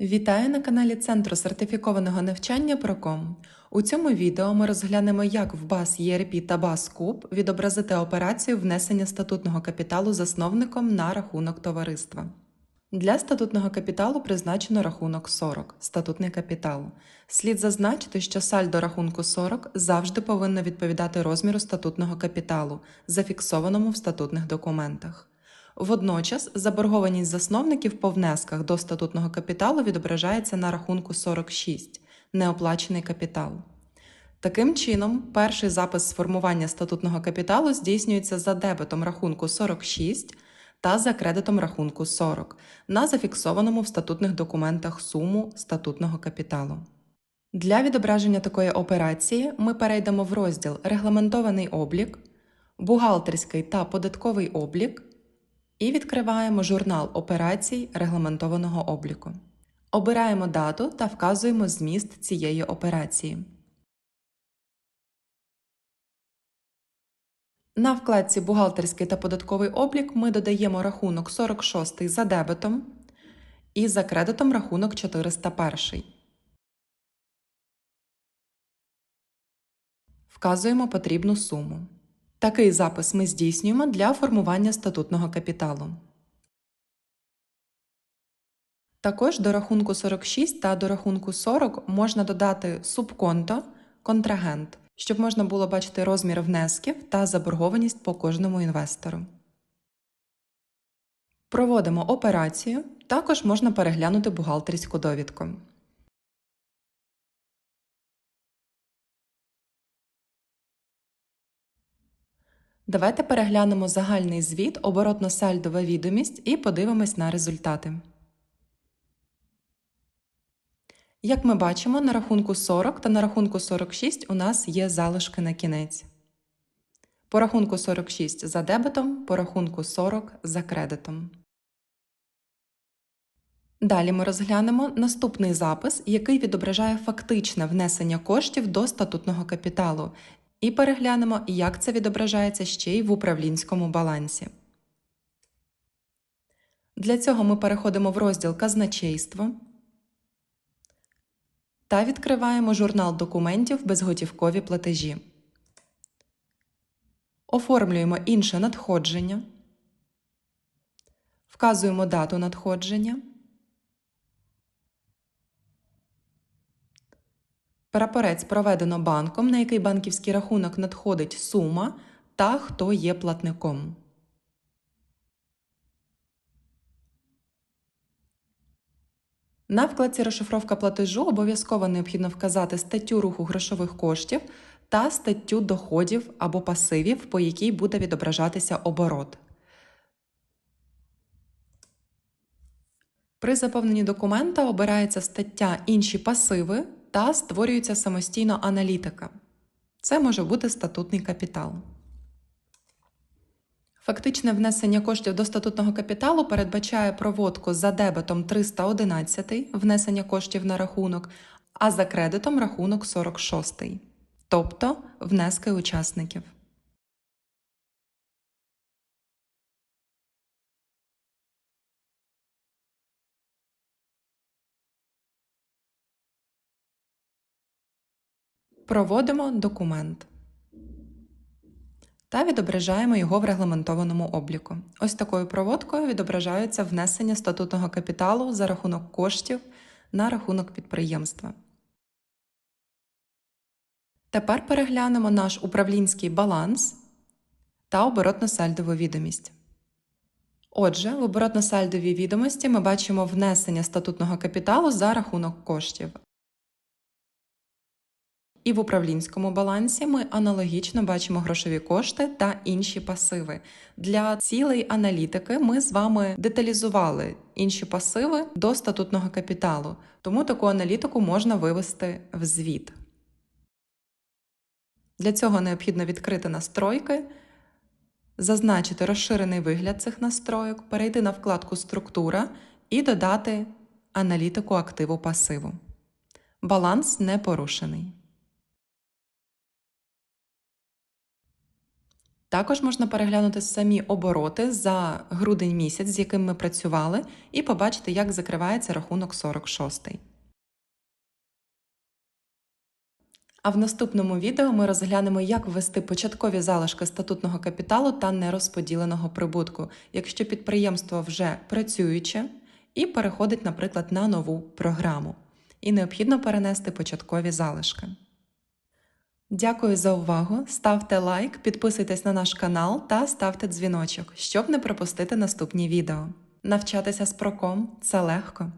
Вітаю на каналі Центру сертифікованого навчання Проком. У цьому відео ми розглянемо, як в BAS ERP та BAS Куб відобразити операцію внесення статутного капіталу засновником на рахунок товариства. Для статутного капіталу призначено рахунок 40 статутний капітал. Слід зазначити, що сальдо рахунку 40 завжди повинно відповідати розміру статутного капіталу, зафіксованому в статутних документах. Водночас заборгованість засновників по внесках до статутного капіталу відображається на рахунку 46 неоплачений капітал. Таким чином, перший запис сформування статутного капіталу здійснюється за дебетом рахунку 46 та за кредитом рахунку 40 на зафіксованому в статутних документах суму статутного капіталу. Для відображення такої операції ми перейдемо в розділ Регламентований облік, бухгалтерський та податковий облік і відкриваємо журнал операцій регламентованого обліку. Обираємо дату та вказуємо зміст цієї операції. На вкладці Бухгалтерський та податковий облік ми додаємо рахунок 46 за дебетом і за кредитом рахунок 401. Вказуємо потрібну суму. Такий запис ми здійснюємо для формування статутного капіталу. Також до рахунку 46 та до рахунку 40 можна додати субконто контрагент, щоб можна було бачити розмір внесків та заборгованість по кожному інвестору. Проводимо операцію. Також можна переглянути бухгалтерську довідку. Давайте переглянемо загальний звіт, оборотно-сальдова відомість і подивимось на результати. Як ми бачимо, на рахунку 40 та на рахунку 46 у нас є залишки на кінець. По рахунку 46 за дебетом, по рахунку 40 за кредитом. Далі ми розглянемо наступний запис, який відображає фактичне внесення коштів до статутного капіталу, і переглянемо, як це відображається ще й в управлінському балансі. Для цього ми переходимо в розділ Казначейство та відкриваємо журнал документів безготівкові платежі. Оформлюємо інше надходження. Вказуємо дату надходження. Прапорець проведено банком, на який банківський рахунок надходить сума та хто є платником. На вкладці Розшифровка платежу обов'язково необхідно вказати статтю руху грошових коштів та статтю доходів або пасивів, по якій буде відображатися оборот. При заповненні документа обирається стаття Інші пасиви та створюється самостійно аналітика. Це може бути статутний капітал. Фактичне внесення коштів до статутного капіталу передбачає проводку за дебетом 311 внесення коштів на рахунок, а за кредитом рахунок 46, тобто внески учасників. Проводимо документ та відображаємо його в регламентованому обліку. Ось такою проводкою відображається внесення статутного капіталу за рахунок коштів на рахунок підприємства. Тепер переглянемо наш управлінський баланс та оборотно-сальдову відомість. Отже, в оборотно-сальдовій відомості ми бачимо внесення статутного капіталу за рахунок коштів. І в управлінському балансі ми аналогічно бачимо грошові кошти та інші пасиви. Для цілей аналітики ми з вами деталізували інші пасиви до статутного капіталу, тому таку аналітику можна вивести в звіт. Для цього необхідно відкрити настройки, зазначити розширений вигляд цих настройок, перейти на вкладку Структура і додати аналітику активу пасиву. Баланс не порушений. Також можна переглянути самі обороти за грудень місяць, з яким ми працювали, і побачити, як закривається рахунок 46. А в наступному відео ми розглянемо, як ввести початкові залишки статутного капіталу та нерозподіленого прибутку, якщо підприємство вже працююче і переходить, наприклад, на нову програму, і необхідно перенести початкові залишки. Дякую за увагу. Ставте лайк, підписуйтесь на наш канал та ставте дзвіночок, щоб не пропустити наступні відео. Навчатися з проком це легко.